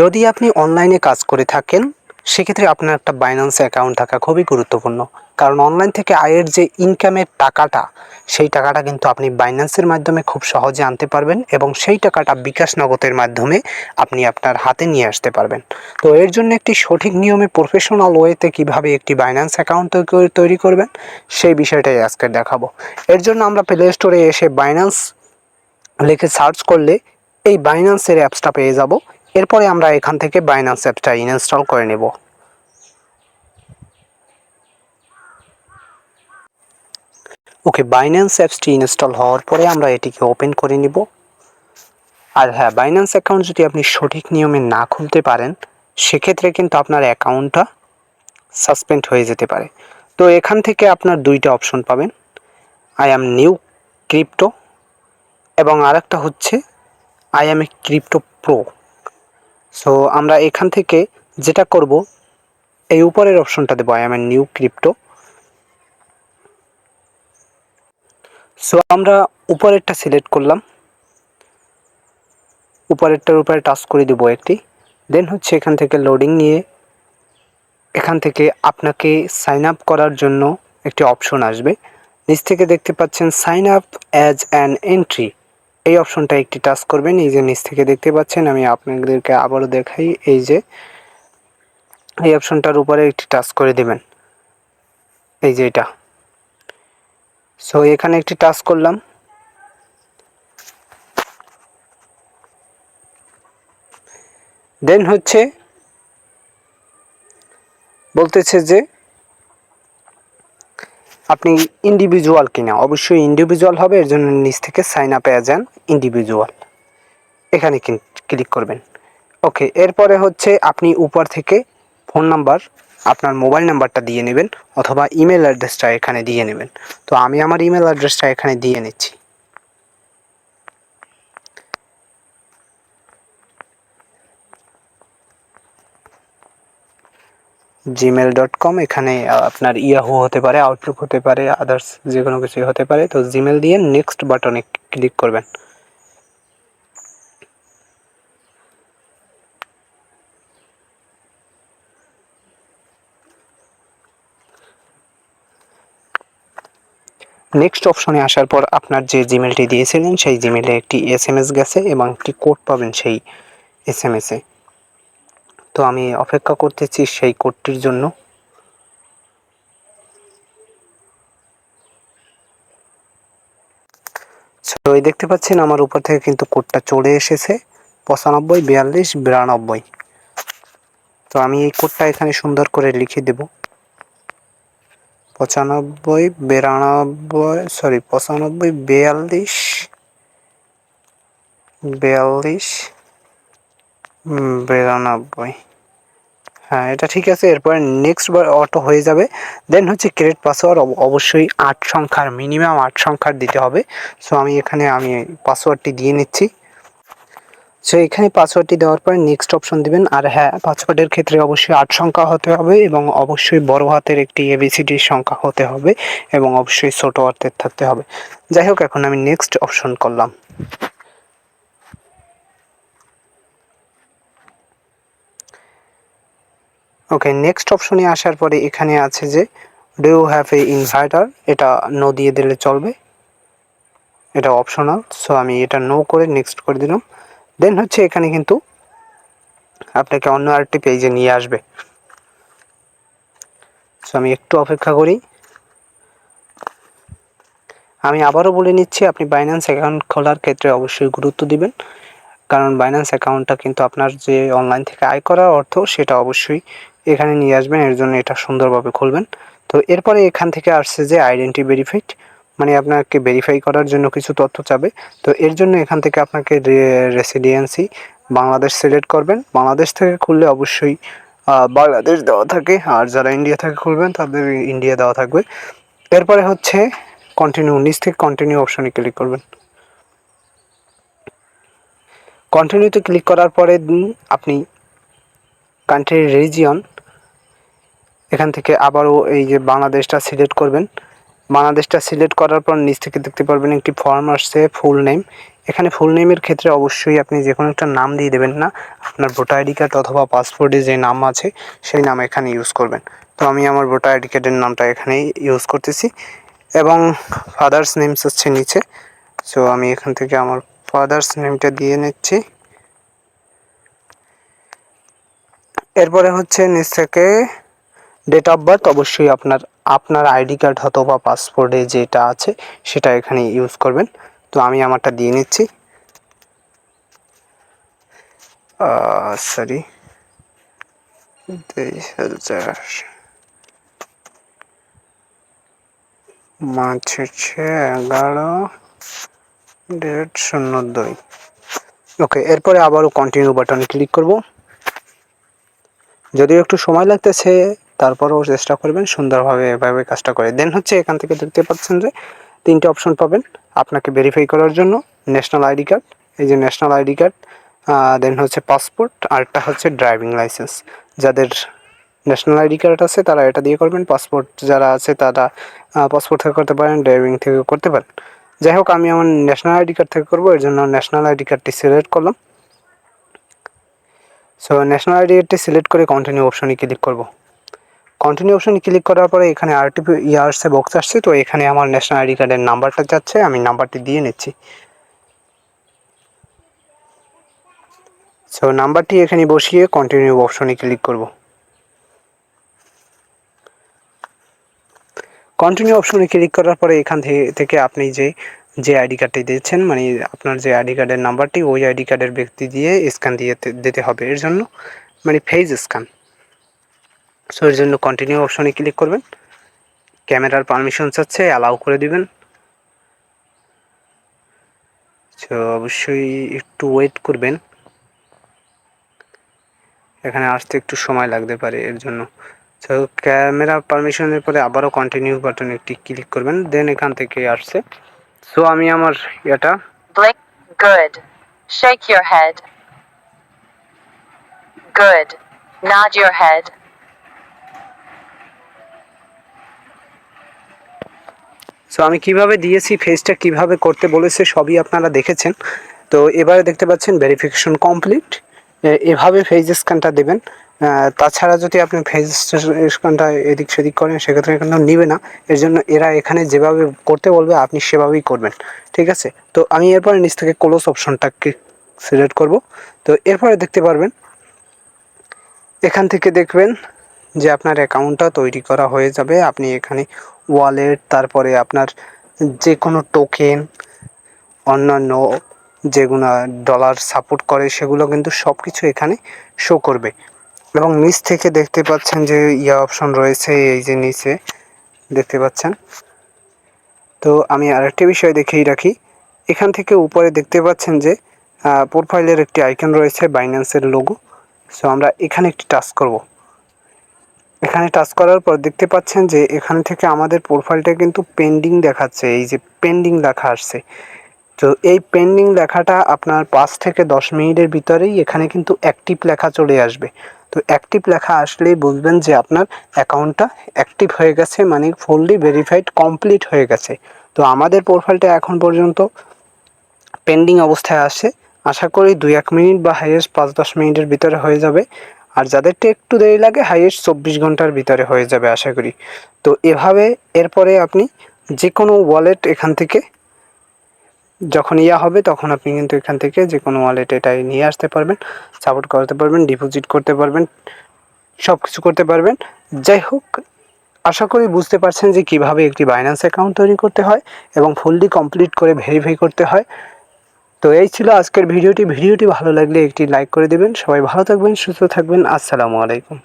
যদি আপনি অনলাইনে কাজ করে থাকেন, সেক্ষেত্রে আপনার একটা বাইন্যান্স অ্যাকাউন্ট থাকা খুবই গুরুত্বপূর্ণ। কারণ অনলাইন থেকে আয়ের যে ইনকামের টাকাটা, সেই টাকাটা কিন্তু আপনি বাইন্যান্সের মাধ্যমে খুব সহজে আনতে পারবেন এবং সেই টাকাটা বিকাশ নগদের মাধ্যমে আপনি আপনার হাতে নিয়ে আসতে পারবেন। তো এর জন্য একটি সঠিক নিয়মে প্রফেশনাল ওয়েতে কীভাবে একটি বাইন্যান্স অ্যাকাউন্ট তৈরি করবেন, সেই বিষয়টাই আজকে দেখাবো। এর জন্য আমরা প্লে স্টোরে এসে বাইন্যান্স লিখে সার্চ করলে এই বাইন্যান্সের অ্যাপসটা পেয়ে যাব। এরপরে আমরা এখান থেকে বাইন্যান্স অ্যাপটা ইনস্টল করে নেব। ওকে বাইন্যান্স অ্যাপসটি ইনস্টল হওয়ার পরে আমরা এটিকে ওপেন করে নিব। আর হ্যাঁ বাইন্যান্স অ্যাকাউন্ট যদি আপনি সঠিক নিয়মে না খুলতে পারেন, সেক্ষেত্রে কিন্তু আপনার অ্যাকাউন্টটা সাসপেন্ড হয়ে যেতে পারে। তো এখান থেকে আপনার দুইটা অপশন পাবেন। আই অ্যাম নিউ ক্রিপ্টো এবং আরেকটা হচ্ছে I am a crypto pro so আমরা এখান থেকে যেটা করব, এই উপরের অপশনটা দেবো I am an new crypto so আমরা উপরেরটা সিলেক্ট করলাম। উপরেরটার উপরে টাচ করে দেবো একটি। দেন হচ্ছে এখান থেকে লোডিং নিয়ে, এখান থেকে আপনাকে সাইন আপ করার জন্য একটি অপশন আসবে। নিচ থেকে দেখতে পাচ্ছেন sign up as an entry এই অপশনটা একটি টাচ করবেন, এই যে নিচ থেকে দেখতে পাচ্ছেন, আমি আপনাদেরকে আবারও দেখাই, এই যে এই অপশনটার উপরে একটি টাচ করে দেবেন। এই যে এটা। সো এখানে একটি টাচ করলাম। দেন হচ্ছে বলতেছে যে আপনি ইন্ডিভিজুয়াল কিনা, অবশ্যই ইন্ডিভিজুয়াল হবে, এর জন্য নিচ থেকে সাইন আপ অ্যান ইন্ডিভিজুয়াল এখানে ক্লিক করবেন। ওকে এরপরে হচ্ছে আপনি উপর থেকে ফোন নাম্বার আপনার মোবাইল নাম্বারটা দিয়ে নেবেন অথবা ইমেল অ্যাড্রেসটা এখানে দিয়ে নেবেন। তো আমি আমার ইমেল অ্যাড্রেসটা এখানে দিয়ে নিচ্ছি। জিমেল ডট কম এখানে আপনার ইয়াহু হতে পারে আউটলুক হতে পারে আদার্স যে কোনো কিছুই হতে পারে। তো জিমেল দিয়ে নেক্সট বাটনে ক্লিক করবেন। নেক্সট অপশনে আসার পর আপনার যে জিমেলটি দিয়েছিলেন, সেই জিমেলে একটি এস এম এস গেছে এবং একটি কোড পাবেন সেই এস এম এসে তো আমি অপেক্ষা করতেছি সেই কোডটির জন্য। ওই দেখতে পাচ্ছেন আমার উপর থেকে কিন্তু কোডটা চলে এসেছে, পঁচানব্বই, বিয়াল্লিশ, বিরানব্বই। তো আমি এই কোডটা এখানে সুন্দর করে লিখে দেব। পঁচানব্বই, বিরানব্বই সরি পঁচানব্বই, বিয়াল্লিশ বিয়াল্লিশ বিরানব্বই। হ্যাঁ এটা ঠিক আছে, এরপরে নেক্সট বার অটো হয়ে যাবে। দেন হচ্ছে ক্রেডিট পাসওয়ার্ড অবশ্যই আট সংখ্যার মিনিমাম আট সংখ্যার দিতে হবে। সো আমি এখানে, আমি পাসওয়ার্ডটি দিয়ে নিচ্ছি। সো এখানে পাসওয়ার্ডটি দেওয়ার পরে নেক্সট অপশন দিবেন। আর হ্যাঁ পাসওয়ার্ডের ক্ষেত্রে অবশ্যই আট সংখ্যা হতে হবে এবং অবশ্যই বড় হাতের একটি এবিসিডির সংখ্যা হতে হবে এবং অবশ্যই ছোট হাতের থাকতে হবে। যাই হোক, এখন আমি নেক্সট অপশন করলাম। ওকে নেক্সট অপশনে আসার পরে এখানে আছে যে do you have a inverter এটা নো দিয়ে দিলে চলবে। এটা অপশনাল সো আমি এটা নো করে নেক্সট করে দিলাম। দেন হচ্ছে এখানে কিন্তু আপনাকে অন্য আরেকটি পেজে নিয়ে আসবে। সো আমি একটু অপেক্ষা করি। আমি আবারও বলে নিচ্ছি, আপনি বাইন্যান্স অ্যাকাউন্ট খোলার ক্ষেত্রে অবশ্যই গুরুত্ব দিবেন। কারণ বাইন্যান্স অ্যাকাউন্টটা কিন্তু আপনার যে অনলাইন থেকে আয় করার অর্থ, সেটা অবশ্যই এখানে নিয়ে আসবেন। এর জন্য এটা সুন্দরভাবে খুলবেন। তো, এরপরে এখান থেকে আসছে যে আইডেন্টি ভেরিফাইড মানে আপনাকে ভেরিফাই করার জন্য কিছু তথ্য চাবে। তো এর জন্য এখান থেকে আপনাকে রেসিডেন্সি বাংলাদেশ সিলেক্ট করবেন। বাংলাদেশ থেকে খুললে অবশ্যই বাংলাদেশ দেওয়া থাকে। আর যারা ইন্ডিয়া থেকে খুলবেন, তাদের ইন্ডিয়া দেওয়া থাকবে। এরপরে হচ্ছে কন্টিনিউ নিচ থেকে কন্টিনিউ অপশনে ক্লিক করবেন। কন্টিনিউতে ক্লিক করার পরে আপনি কান্ট্রির রিজিয়ন এখান থেকে আবারও এই যে বাংলাদেশটা সিলেক্ট করবেন। বাংলাদেশটা সিলেক্ট করার পর নিচ থেকে দেখতে পারবেন একটি ফর্ম আসছে ফুল নেম এখানে ফুল নেমের ক্ষেত্রে অবশ্যই আপনি যে কোনো একটা নাম দিয়ে দেবেন না। আপনার ভোটার আইডি কার্ড অথবা পাসপোর্টে যে নাম আছে, সেই নাম এখানে ইউজ করবেন। তো আমি আমার ভোটার আইডি কার্ডের নামটা এখানেই ইউজ করতেছি। এবং ফাদার্স নেমস হচ্ছে নিচে। সো আমি এখান থেকে আমার ফাদার্স নেমটা দিয়ে নিচ্ছি। এরপরে হচ্ছে নিচ থেকে ডেট অফ বার্থ অবশ্যই আপনার আপনার আইডি কার্ড অথবা পাসপোর্টে যেটা আছে, সেটা এখানে ইউজ করবেন। তো আমি আমারটা দিয়ে নিচ্ছি। সরি হাজার মার্চ হচ্ছে এগারো ডেট শূন্য দুই। ওকে এরপরে আবারও কন্টিনিউ বাটনে ক্লিক করব। যদিও একটু সময় লাগতেছে তারপরেও চেষ্টা করবেন সুন্দরভাবে এভাবে কাজটা করে। দেন হচ্ছে এখান থেকে দেখতে পাচ্ছেন যে তিনটে অপশন পাবেন আপনাকে ভেরিফাই করার জন্য ন্যাশনাল আইডি কার্ড এই যে ন্যাশনাল আইডি কার্ড দেন হচ্ছে পাসপোর্ট আরেকটা হচ্ছে ড্রাইভিং লাইসেন্স যাদের ন্যাশনাল আইডি কার্ড আছে তারা এটা দিয়ে করবেন পাসপোর্ট যারা আছে তারা পাসপোর্ট থেকে করতে পারেন ড্রাইভিং থেকে করতে পারেন। যাই হোক, আমি আমার ন্যাশনাল আইডি কার্ড থেকে করব, এর জন্য ন্যাশনাল আইডি কার্ডটি সিলেক্ট করলাম। সো ন্যাশনাল আইডি কার্ডটি সিলেক্ট করে কন্টিনিউ অপশনে ক্লিক করব। কন্টিনিউ অপশনে ক্লিক করার পরে এখানে আরটিপি ইয়ার্সে বক্স আসছে, তো এখানে আমার ন্যাশনাল আইডি কার্ডের নাম্বারটা যাচ্ছে, আমি নাম্বারটি দিয়ে নিচ্ছি। সো নাম্বারটি এখানে বসিয়ে কন্টিনিউ অপশনে ক্লিক করব। কন্টিনিউ অপশনে ক্লিক করার পরে এখান থেকে আপনি যে যে আইডি কার্ডটি দিয়েছেন মানে আপনার যে আইডি কার্ডের নাম্বারটি ওই আইডি কার্ডের ব্যক্তি দিয়ে স্ক্যান দিয়ে দিতে হবে। এর জন্য মানে ফেজ স্ক্যান সো এর জন্য কন্টিনিউ অপশনে ক্লিক করবেন ক্যামেরার পারমিশন চাচ্ছে অ্যালাউ করে দিবেন সো অবশ্যই একটু ওয়েট করবেন এখানে আসতে একটু সময় লাগতে পারে এর জন্য সো ক্যামেরা পারমিশনের পরে আবারও কন্টিনিউ বাটনে একটি ক্লিক করবেন দেন এখান থেকে আসছে সো আমি আমার এটা Good. Shake your head. Good. Nod your head. So আমি কীভাবে দিয়েছি ফেসটা কীভাবে করতে বলেছে, সবই আপনারা দেখেছেন। তো এবারে দেখতে পাচ্ছেন ভেরিফিকেশন কমপ্লিট এভাবে ফেস স্ক্যানটা দেবেন। তাছাড়া যদি আপনি ফেস স্ক্যানটা এদিক সেদিক করেন, সেক্ষেত্রে কিন্তু নিবে না। এর জন্য এরা এখানে যেভাবে করতে বলবে, আপনি সেভাবেই করবেন। ঠিক আছে? তো আমি এরপরে নিচ থেকে ক্লোজ অপশনটাকে সিলেক্ট করব। তো এরপরে দেখতে পারবেন, এখান থেকে দেখবেন যে আপনার অ্যাকাউন্টটা তৈরি করা হয়ে যাবে। আপনি এখানে ওয়ালেট তারপরে আপনার যে কোনো টোকেন অন্যান্য যেগুলো ডলার সাপোর্ট করে, সেগুলো কিন্তু সব কিছু এখানে শো করবে। এবং নিচ থেকে দেখতে পাচ্ছেন যে ইয়া অপশন রয়েছে, এই যে নিচে দেখতে পাচ্ছেন। তো আমি আরেকটি বিষয় দেখেই রাখি। এখান থেকে উপরে দেখতে পাচ্ছেন যে প্রোফাইলের একটি আইকন রয়েছে বাইন্যান্সের লোগো সো আমরা এখানে একটি টাচ করব। এখানে টাচ করার পর দেখতে পাচ্ছেন যে এখানে থেকে আমাদের প্রোফাইলটা কিন্তু পেন্ডিং দেখাচ্ছে, এই যে পেন্ডিং লেখা আসছে। তো এই পেন্ডিং লেখাটা আপনার পাঁচ থেকে দশ মিনিটের ভিতরেই এখানে কিন্তু অ্যাক্টিভ লেখা চলে আসবে। তো অ্যাক্টিভ লেখা আসলেই বুঝবেন যে আপনার অ্যাকাউন্টটা অ্যাক্টিভ হয়ে গেছে মানে ফুললি ভেরিফাইড কমপ্লিট হয়ে গেছে। তো আমাদের প্রোফাইলটা এখন পর্যন্ত পেন্ডিং অবস্থায় আসে আশা করি দুই এক মিনিট বা হাইয়েস্ট পাঁচ দশ মিনিটের ভিতরে হয়ে যাবে। আর যাদেরটা একটু দেরি লাগে হাইয়েস্ট চব্বিশ ঘণ্টার ভিতরে হয়ে যাবে আশা করি। তো এভাবে এরপরে আপনি যে কোনো ওয়ালেট এখান থেকে যখন ইয়া হবে তখন আপনি কিন্তু এখান থেকে যে কোনো ওয়ালেট এটাই নিয়ে আসতে পারবেন সাপোর্ট করতে পারবেন ডিপোজিট করতে পারবেন সব কিছু করতে পারবেন। যাই হোক, আশা করি বুঝতে পারছেন যে কীভাবে একটি বাইন্যান্স অ্যাকাউন্ট তৈরি করতে হয় এবং ফুললি কমপ্লিট করে ভেরিফাই করতে হয়। তো এই ছিল আজকের ভিডিওটি। ভিডিওটি ভালো লাগলে একটি লাইক করে দেবেন। সবাই ভালো থাকবেন, সুস্থ থাকবেন। আসসালামু আলাইকুম।